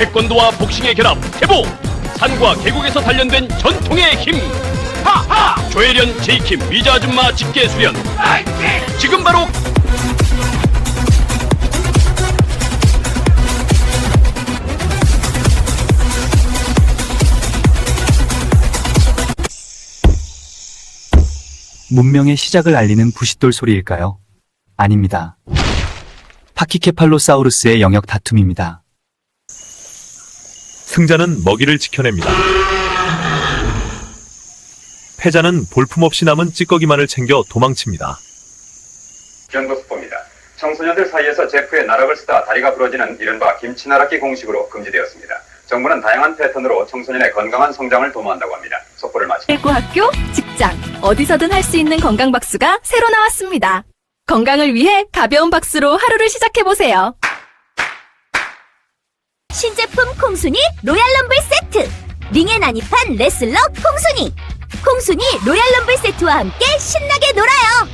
태권도와 복싱의 결합 태보 산과 계곡에서 단련된 전통의 힘 하하 조혜련 제이킴 미자 아줌마 직계 수련 지금 바로 문명의 시작을 알리는 부싯돌 소리일까요? 아닙니다. 파키케팔로사우루스의 영역 다툼입니다. 승자는 먹이를 지켜냅니다. 패자는 볼품없이 남은 찌꺼기만을 챙겨 도망칩니다. 연구수법입니다. 청소년들 사이에서 제프의 나락을 쓰다 다리가 부러지는 이른바 김치나락기 공식으로 금지되었습니다. 정부는 다양한 패턴으로 청소년의 건강한 성장을 도모한다고 합니다. 속보를 마칩니다. 대고 학교, 직장, 어디서든 할 수 있는 건강 박수가 새로 나왔습니다. 건강을 위해 가벼운 박수로 하루를 시작해보세요. 신제품 콩순이 로얄럼블 세트. 링에 난입한 레슬러 콩순이. 콩순이 로얄럼블 세트와 함께 신나게 놀아요